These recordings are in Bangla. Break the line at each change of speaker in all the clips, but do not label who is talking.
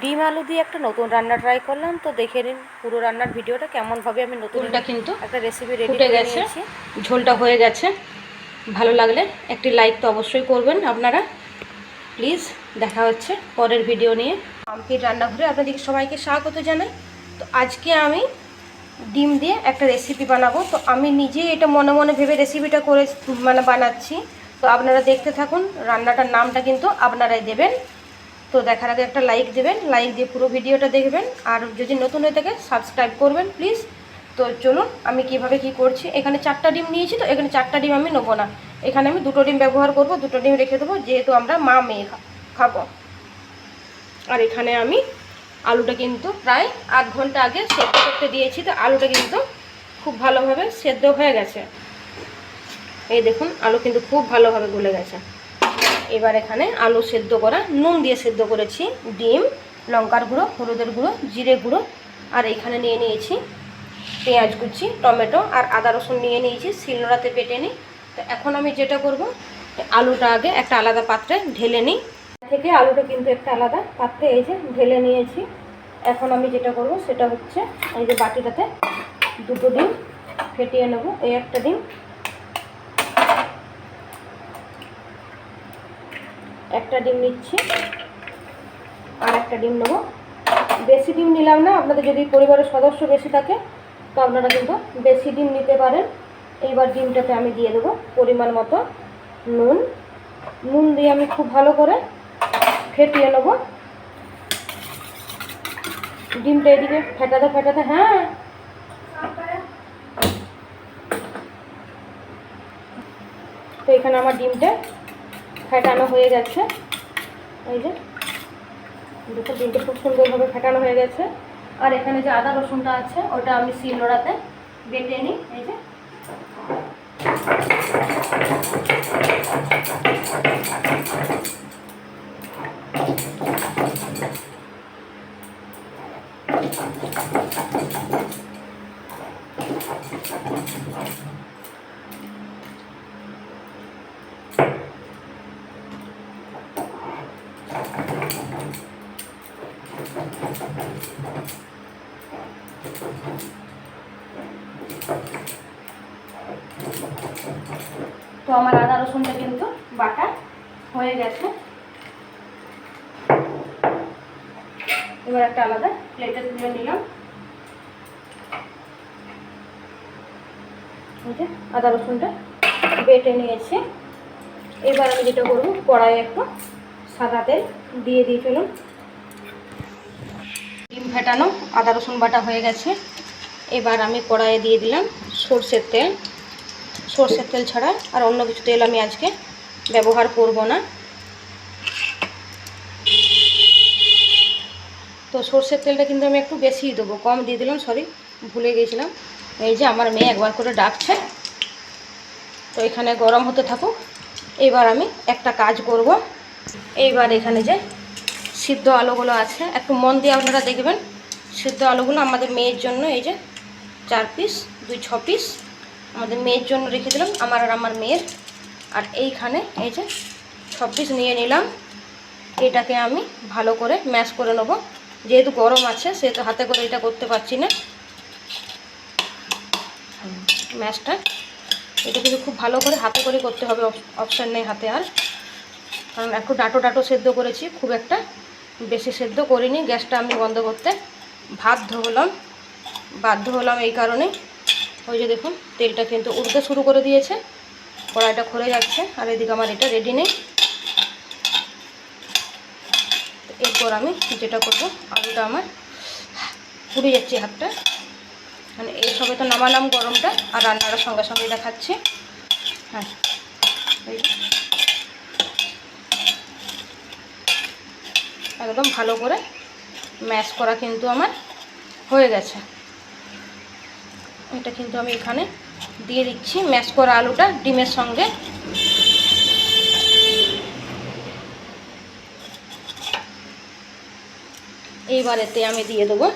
ডিম আলু দিয়ে একটা নতুন রান্না ট্রাই করলাম তো দেখে নিন পুরো রান্নার ভিডিওটা কেমনভাবে আমি নতুন
কিন্তু
একটা রেসিপি রেডি করে
গেছে। ঝোলটা হয়ে গেছে। ভালো লাগলে একটি লাইক তো অবশ্যই করবেন আপনারা। প্লিজ দেখা হচ্ছে পরের ভিডিও নিয়ে। আমপির রান্নাঘরে আপনাদের সবাইকে স্বাগত জানাই। তো আজকে আমি ডিম দিয়ে একটা রেসিপি বানাবো। তো আমি নিজেই এটা মনে মনে ভেবে রেসিপিটা করে মানে বানাচ্ছি। তো আপনারা দেখতে থাকুন রান্নাটার নামটা কিন্তু আপনারাই দেবেন। তো দেখার আগে একটা লাইক দেবেন লাইক দিয়ে পুরো ভিডিওটা দেখবেন। আর যদি নতুন হয়ে থাকে সাবস্ক্রাইব করবেন প্লিজ তো চলুন, আমি কীভাবে কি করছি? এখানে চারটা ডিম নিয়েছি তো, এখানে চারটা ডিম আমি নেব না। এখানে আমি দুটো ডিম ব্যবহার করব, দুটো ডিম রেখে দেবো, যেহেতু আমরা মা মেয়ে খাব। আর এখানে আমি আলুটা কিন্তু প্রায় আধ ঘণ্টা আগে সেদ্ধ করতে দিয়েছি তো, আলুটা কিন্তু খুব ভালোভাবে সেদ্ধ হয়ে গেছে। এই দেখুন, আলু কিন্তু খুব ভালোভাবে গলে গেছে। এবার এখানে আলু সেদ্ধ করা, নুন দিয়ে সেদ্ধ করেছি, ডিম, লঙ্কার গুঁড়ো, হলুদের গুঁড়ো, জিরে গুঁড়ো, আর এখানে নিয়ে নিয়েছি পেঁয়াজ কুচি, টমেটো, আর আদা রসুন নিয়ে নিয়েছি, শিলনোড়াতে পেটে নিই। তো এখন আমি যেটা করব, আলুটা আগে একটা আলাদা পাত্রে ঢেলে নিই। থেকে আলুটা কিন্তু একটা আলাদা পাত্রে এই যে ঢেলে নিয়েছি। এখন আমি যেটা করব, সেটা হচ্ছে এই যে বাটিটাতে দুটো ডিম ফেটিয়ে নেব, এই একটা ডিম। একটা ডিম নিচ্ছি। আর একটা ডিম নেব। বেশি ডিম নিলাম না, আপনাদের যদি পরিবারের সদস্য বেশি থাকে, তো আপনারা কিন্তু বেশি ডিম নিতে পারেন। এইবার ডিমটাতে আমি দিয়ে দেবো পরিমাণ মতো নুন। নুন দিয়ে আমি খুব ভালো করে ফেটিয়ে নেব। ডিমটা এদিকে ফেটাতে ফেটাতে হ্যাঁ। তো এখানে আমার ডিমটা ফেটানো হয়ে গেছে। এই যে, দুটো ডিমটা খুব সুন্দরভাবে ফেটানো হয়ে গেছে। আর এখানে যে আদা রসুনটা আছে, ওটা আমি শিলনোড়াতে বেটে নিই। এই যে। তো আমার আদা, রসুনটা কিন্তু বাটা হয়ে গেছে। এবার একটা আলাদা প্লেটে তুলে নিলাম। আদা, রসুনটা বেটে নিয়েছি। এবার আমি যেটা করব, কড়াইয়ে একটু সাদা তেল দিয়ে দিয়ে ডিম ফেটানো আদা রসুন বাটা হয়ে গেছে। এবার আমি কড়াইয়ে দিয়ে দিলাম সর্ষের তেল। সর্ষের তেল ছাড়া আর অন্য কিছু তেল আমি আজকে ব্যবহার করব না। তো সর্ষের তেলটা কিন্তু আমি একটু বেশিই দেবো, কম দিয়ে দিলাম, সরি, ভুলে গেছিলাম। এই যে আমার মেয়ে একবার করে ডাকছে। তো এখানে গরম হতে থাকুক। এবার আমি একটা কাজ করব। এইবার এখানে যে সিদ্ধ আলুগুলো আছে। একটু মন দিয়ে আপনারা দেখবেন, সিদ্ধ আলুগুলো আমাদের মেয়ের জন্য, এই যে চার পিস দুই, ছ পিস আমাদের মেয়ের জন্য রেখে দিলাম, আমার আর আমার মেয়ের। আর এইখানে এই যে ছ পিস নিয়ে নিলাম। এটাকে আমি ভালো করে ম্যাশ করে নেব। যেহেতু গরম আছে, সেহেতু হাতে করে এটা করতে পারছি না। ম্যাশটা এটা কিন্তু খুব ভালো করে হাতে করে করতে হবে অপশান নেই হাতে আর। কারণ একটু ডাটো ডাটো সেদ্ধ করেছি, খুব একটা বেশি সেদ্ধ করিনি, গ্যাসটা আমি বন্ধ করতে বাধ্য হলাম বাধ্য হলাম এই কারণে। ওই যে দেখুন, তেলটা কিন্তু উঠতে শুরু করে দিয়েছে, কড়াইটা খুলে যাচ্ছে, আর এদিকে আমার এটা রেডি নেই। এরপর আমি যেটা করব, আলুটা আমার পুড়ে যাচ্ছে হাতটা। মানে এই সবে তো নামালাম গরমটা, আর রান্নাটা সঙ্গে সঙ্গে দেখাচ্ছি। হ্যাঁ এই যে। একদম ভালো করে ম্যাশ করা কিন্তু আমার হয়ে গেছে। এটা কিন্তু আমি এখানে দিয়ে দিচ্ছি। ম্যাশ করা আলুটা ডিমের সঙ্গে। এইবারেতে আমি দিয়ে দেবো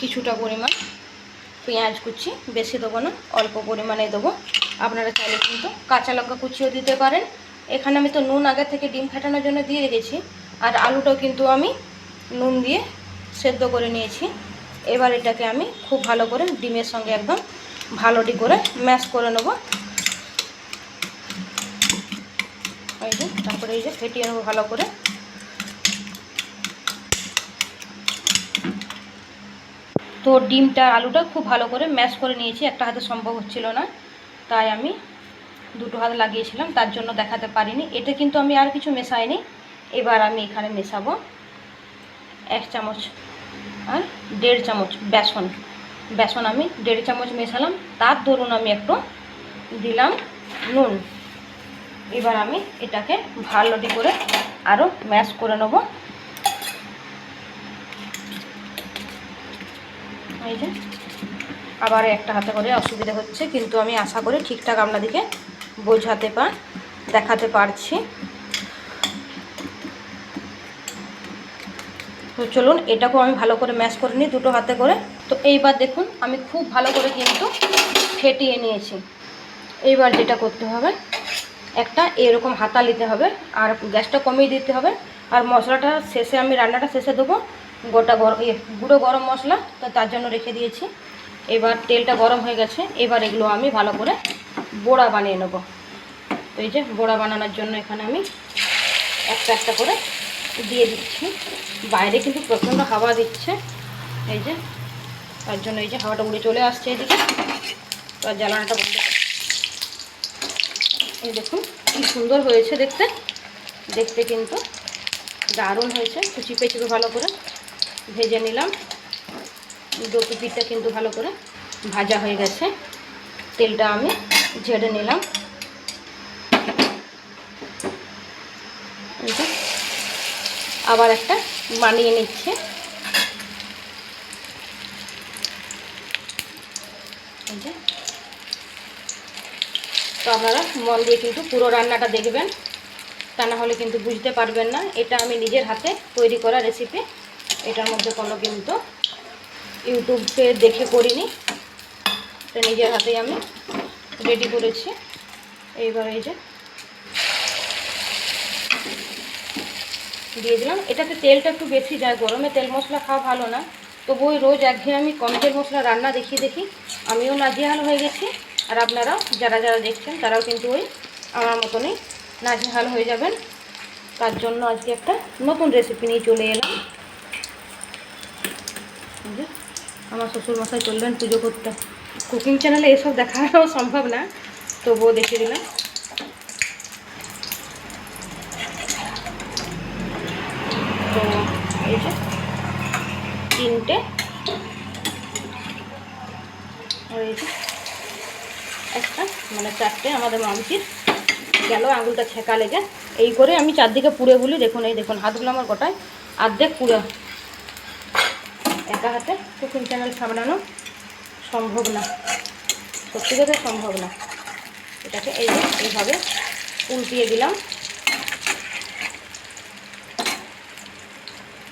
কিছুটা পরিমাণ পেঁয়াজ কুচি। বেশি দেবো না, অল্প পরিমাণে দেবো। আপনারা চাইলে কিন্তু কাঁচা লঙ্কা কুচিও দিতে পারেন। এখানে আমি তো নুন আগে থেকে ডিম ফেটানোর জন্য দিয়ে রেখেছি। আর আলুটাও কিন্তু আমি নুন দিয়ে সেদ্ধ করে নিয়েছি। এবার এটাকে আমি খুব ভালো করে ডিমের সঙ্গে একদম ভালোটি করে ম্যাশ করে নেব। এই যে, তারপরে এই যে ফেটিয়ে নেব ভালো করে। তো ডিমটা, আলুটা খুব ভালো করে ম্যাশ করে নিয়েছি, একটা হাতে সম্ভব হচ্ছিল না। তাই আমি দুটো হাত লাগিয়েছিলাম, তার জন্য দেখাতে পারিনি। এটা কিন্তু আমি আর কিছু মেশাইনি। এবার আমি এখানে মেশাবো এক চামচ আর দেড় চামচ বেসন। বেসন আমি দেড় চামচ মেশালাম, তার ধরুন আমি একটু দিলাম নুন। এবার আমি এটাকে ভালোটি করে আরও ম্যাশ করে নেব। এই যে আবার একটা হাতে করে অসুবিধা হচ্ছে, কিন্তু আমি আশা করি ঠিকঠাক আপনাদেরকে বোঝাতে পার দেখাতে পারছি। তো চলুন এটাকেও আমি ভালো করে ম্যাশ করে নিই দুটো হাতে করে। তো এইবার দেখুন, আমি খুব ভালো করে কিন্তু ফেটিয়ে নিয়েছি। এইবার যেটা করতে হবে, একটা এরকম হাতা নিতে হবে, আর গ্যাসটা কমিয়ে দিতে হবে। আর মশলাটা শেষে আমি রান্নাটা শেষে দেবো, গোটা গরম ইয়ে গুঁড়ো গরম মশলা, তো তার জন্য রেখে দিয়েছি। এবার তেলটা গরম হয়ে গেছে, এবার এগুলো আমি ভালো করে বড়া বানিয়ে নেব। তো এই যে বড়া বানানোর জন্য এখানে আমি একটা একটা করে দিয়ে দিচ্ছি। বাইরে কিন্তু প্রচণ্ড হাওয়া দিচ্ছে। এই যে, তার জন্য এই যে হাওয়াটা উড়ে চলে আসছে এদিকে। তো আর জ্বালানাটা বন্ধ এই দেখুন, কি সুন্দর হয়েছে দেখতে। দেখতে কিন্তু দারুণ হয়েছে। তো চিপে ভালো করে ভেজে নিলাম। পিঠটা কিন্তু ভালো করে ভাজা হয়ে গেছে। তেলটা আমি ঝেড়ে নিলাম। এই আবার একটা বানিয়ে নিচ্ছে। তো আপনারা মন দিয়ে কিন্তু পুরো রান্নাটা দেখবেন। তা না হলে কিন্তু বুঝতে পারবেন না। এটা আমি নিজের হাতে তৈরি করা রেসিপি এটার মধ্যে কোনো কিন্তু ইউটিউবে দেখে করিনি। এটা নিজের হাতেই আমি রেডি করেছি। এইবার এই যে দিয়ে দিলাম। এটাতে তেলটা একটু বেশি যায়, গরমে তেল মশলা খাওয়া ভালো না। তবু ওই রোজ একঘেয়ে আমি কম তেল মশলা রান্না দেখি দেখি। আমিও নাজেহাল হয়ে গেছি। আর আপনারাও যারা যারা দেখছেন, তারাও কিন্তু ওই আমার মতনই নাজেহাল হয়ে যাবেন। তার জন্য আজকে একটা নতুন রেসিপি নিয়ে চলে এলাম। আমার শ্বশুরমশাই চললেন পুজো করতে। কুকিং চ্যানেলে এসব দেখানো সম্ভব না, তবুও দেখিয়ে দিলাম তো এই যে তিনটে। একটা মানে চারটে আমাদের মামচির গেল আঙুলটা ছেঁকা লেগে। এই করে আমি চারদিকে পুড়ে বলি, দেখুন, এই দেখুন, হাতগুলো আমার গোটায় আর্ধেক পুড়ে। একা হাতে কুকিং চ্যানেল সামলানো সম্ভব না। সত্যি কথা সম্ভব না। এটাকে এই যে এইভাবে উল্টিয়ে দিলাম।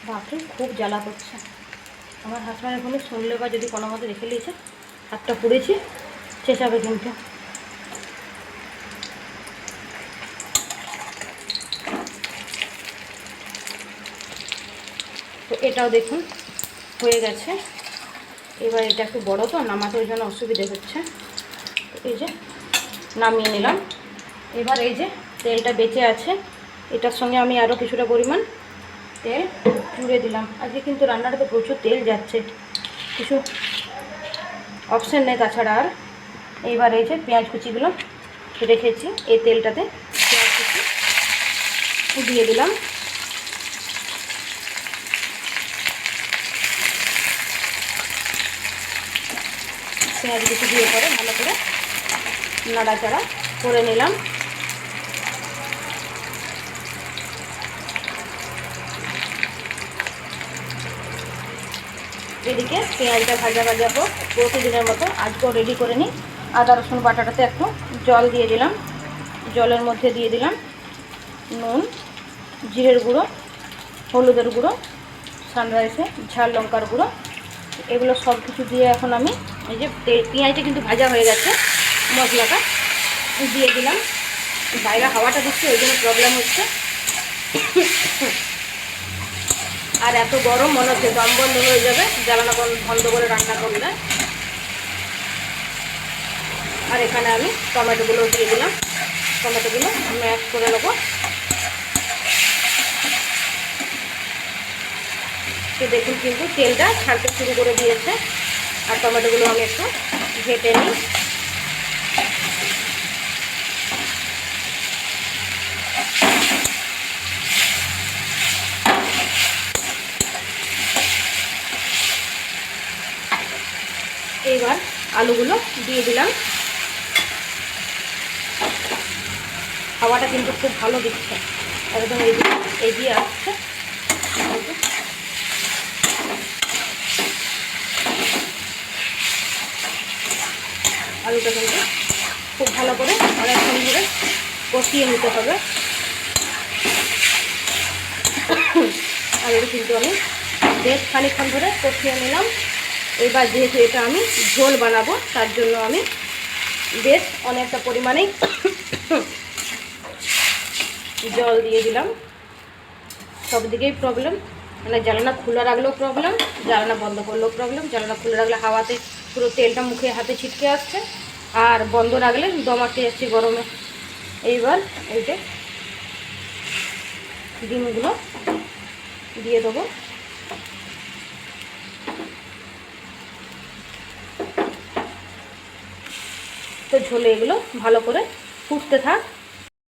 বাপরে খুব জ্বালা করছে। আমার হাজব্যান্ড এখানে শুনলে বা যদি কোনো মতো রেখে নিয়েছে হাতটা পুড়েছি, চেঁচাবে কিন্তু। তো এটাও দেখুন, হয়ে গেছে। এবার এটা একটু বড় তো নামাতে ওই জন্য অসুবিধে হচ্ছে। এই যে নামিয়ে নিলাম। এবার এই যে তেলটা বেঁচে আছে, এটার সঙ্গে আমি আরও কিছুটা পরিমাণ তেল জুড়ে দিলাম। আজকে কিন্তু রান্নাটাতে প্রচুর তেল যাচ্ছে। কিছু অপশান নেই তাছাড়া আর। এইবার এই যে পেঁয়াজ কুচিগুলো রেখেছি এই তেলটাতে পেঁয়াজ কুচি দিয়ে দিলাম। পেঁয়াজ কুচি দিয়ে পরে ভালো করে নাড়াচাড়া করে নিলাম। এদিকে পেঁয়াজটা ভাজা ভাজা হোক, প্রতিদিনের মতো আজকেও রেডি করে নিই। আদা, রসুন বাটাটাতে একটু জল দিয়ে দিলাম। জলের মধ্যে দিয়ে দিলাম নুন, জিরের গুঁড়ো, হলুদের গুঁড়ো সানরাইসে ঝাল লঙ্কার গুঁড়ো। এগুলো সব কিছু দিয়ে এখন আমি এই যে পেঁয়াজটা কিন্তু ভাজা হয়ে গেছে, মশলাটা দিয়ে দিলাম। বাইরে হাওয়াটা দিচ্ছে, ওই জন্য প্রবলেম হচ্ছে। আর এত গরম, মনে হচ্ছে দম বন্ধ হয়ে যাবে, জ্বালানা বন- বন্ধ করে রান্না করলে আর এখানে আমি টমেটোগুলো দিয়ে দিলাম। টমেটোগুলো ম্যাশ করে নেব। তো দেখুন কিন্তু তেলটা ছাড়তে শুরু করে দিয়েছে। আর টমেটোগুলো আমি একটু ঘেটে নিই। এইবার আলুগুলো দিয়ে দিলাম। হাওয়াটা কিন্তু খুব ভালো দিচ্ছে। একদম এদিকে এগিয়ে আসছে। আলুটা কিন্তু খুব ভালো করে অনেকক্ষণ ধরে কষিয়ে নিতে হবে। আলুটা কিন্তু আমি বেশ খানিকক্ষণ ধরে কষিয়ে নিলাম। এবার যেহেতু এটা আমি ঝোল বানাবো, তার জন্য আমি বেশ অনেকটা পরিমাণেই জল দিয়ে দিলাম। সব দিকেই প্রবলেম মানে জ্বালানা খোলা রাখলেও প্রবলেম জ্বালানা বন্ধ করলেও প্রবলেম জ্বালানা খুলে রাখলে হাওয়াতে পুরো তেলটা মুখে হাতে ছিটকে আসছে, আর বন্ধ রাখলে দমাতে যাচ্ছে গরমে। এইবার এইটা ডিমগুলো দিয়ে দেবো। তো ঝোলে এগুলো ভালো করে ফুটতে থাক।